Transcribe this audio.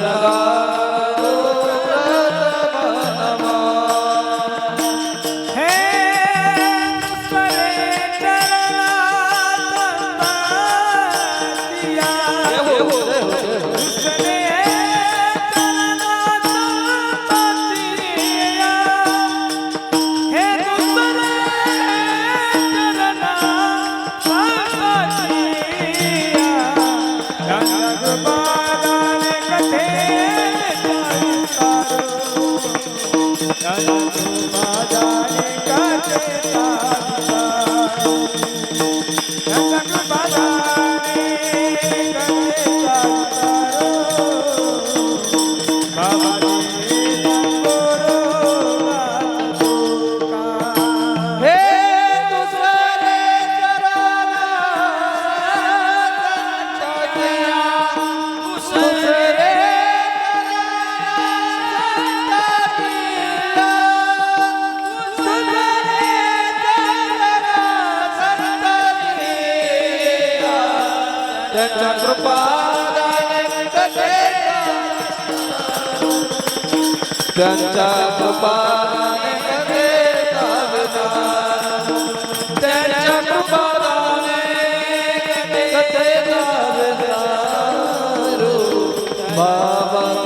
la Thank you. ਤੇ ਚੰਦਰਪਾਦਾ ਨੇ ਕਦੇ ਤਾਂ ਚੰਦਰਪਾਦਾ ਨੇ ਕਦੇ ਤਾਵਦਾ ਤੇ ਚੰਦਰਪਾਦਾ ਨੇ ਕਦੇ ਤਾਵਦਾ ਰੂ ਬਾਬਾ